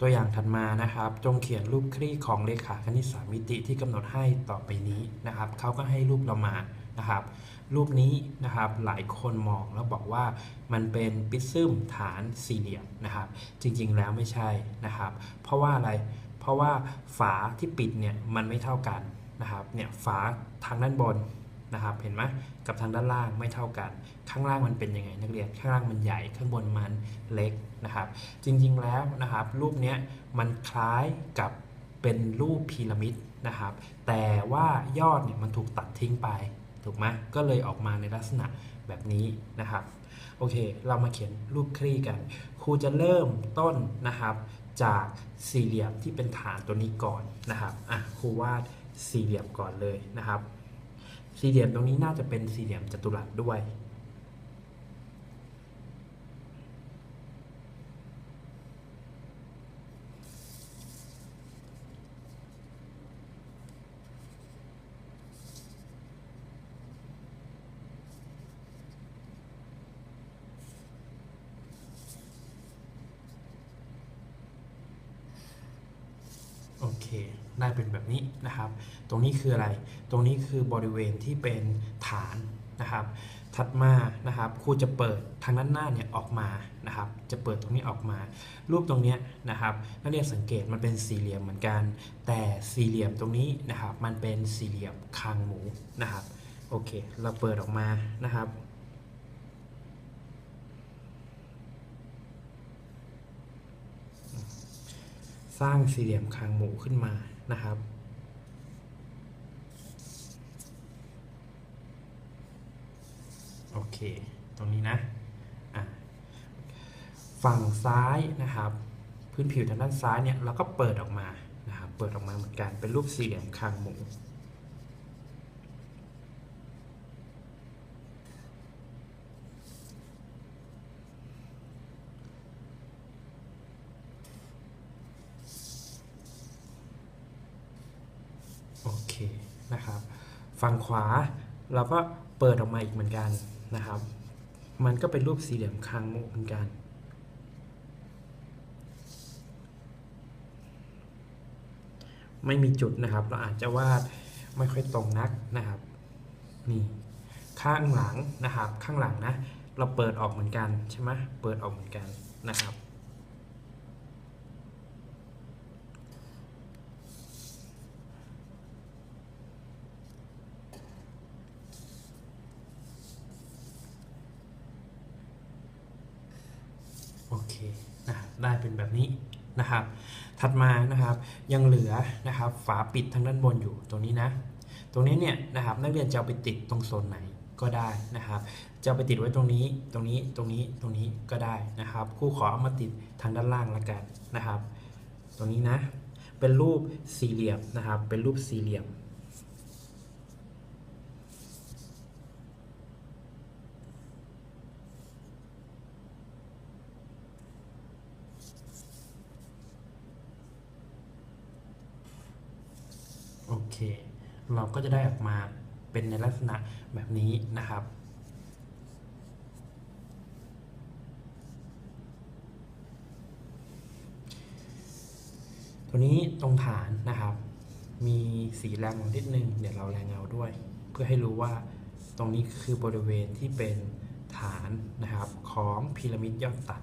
ตัวอย่างถัดมานะครับ จงเขียนรูปคลี่ของเลขาคณิตสามมิติที่กำหนดให้ต่อไปนี้นะครับเขาก็ให้รูปเรามานะครับ รูปนี้นะครับหลายคนมองแล้วบอกว่ามันเป็นปิซึมฐานสี่เหลี่ยมนะครับ จริงๆแล้วไม่ใช่นะครับ เพราะว่าอะไรเพราะว่าฝาที่ปิดเนี่ยมันไม่เท่ากันนะครับเนี่ยฝาทางด้านบน นะครับเห็นไหมกับทางด้านล่างไม่เท่ากัน ข้างล่างมันเป็นยังไงนักเรียนข้างล่างมันใหญ่ข้างบนมันเล็กนะครับ จริงๆแล้วนะครับ รูปเนี้ยมันคล้ายกับเป็นรูปพีระมิดนะครับ แต่ว่ายอดเนี่ยมันถูกตัดทิ้งไปถูกไหมก็เลยออกมาในลักษณะแบบนี้นะครับโอเค เรามาเขียนรูปคลี่กัน ครูจะเริ่มต้นนะครับ จากสี่เหลี่ยมที่เป็นฐานตัวนี้ก่อนนะครับอะครูวาดสี่เหลี่ยมก่อนเลยนะครับ สี่เหลี่ยมตรงนี้น่าจะเป็นสี่เหลี่ยมจัตุรัสด้วย โอเคได้เป็นแบบนี้นะครับ ตรงนี้คืออะไร ตรงนี้คือบริเวณที่เป็นฐานนะครับ ถัดมานะครับครูจะเปิดทางด้านหน้าเนี่ยออกมานะครับ จะเปิดตรงนี้ออกมา รูปตรงนี้นะครับนักเรียนสังเกตมันเป็นสี่เหลี่ยมเหมือนกัน แต่สี่เหลี่ยมตรงนี้นะครับ มันเป็นสี่เหลี่ยมคางหมูนะครับ โอเค เราเปิดออกมานะครับ สร้างสี่เหลี่ยมคางหมูขึ้นมานะครับ โอเค ตรงนี้นะะฝั่งซ้ายนะครับ พื้นผิวทางด้านซ้ายเนี่ยเราก็เปิดออกมานะครับ เปิดออกมาเหมือนกันเป็นรูปสี่เหลี่ยมคางหมู นะครับ ฝั่งขวาเราก็เปิดออกมาอีกเหมือนกันนะครับ มันก็เป็นรูปสี่เหลี่ยมคางหมูเหมือนกันไม่มีจุดนะครับ เราอาจจะวาดไม่ค่อยตรงนักนะครับ นี่ข้างหลังนะครับ ข้างหลังนะ เราเปิดออกเหมือนกันใช่ไหมเปิดออกเหมือนกันนะครับ นะครับได้เป็นแบบนี้นะครับ ถัดมานะครับยังเหลือนะครับฝาปิดทางด้านบนอยู่ตรงนี้นะ ตรงนี้เนี่ยนะครับนักเรียนจะเอาไปติดตรงโซนไหนก็ได้นะครับ จะเอาไปติดไว้ตรงนี้ ตรงนี้ ตรงนี้ ตรงนี้ก็ได้นะครับครูขอเอามาติดทางด้านล่างละกันนะครับ ตรงนี้นะ เป็นรูปสี่เหลี่ยมนะครับ เป็นรูปสี่เหลี่ยม โอเค เราก็จะได้ออกมาเป็นในลักษณะแบบนี้นะครับ ตัวนี้ตรงฐานนะครับ มีสีแรงเงานิดนึง เดี๋ยวเราแรงเงาด้วย เพื่อให้รู้ว่าตรงนี้คือบริเวณที่เป็นฐานนะครับของพีระมิดยอดตัด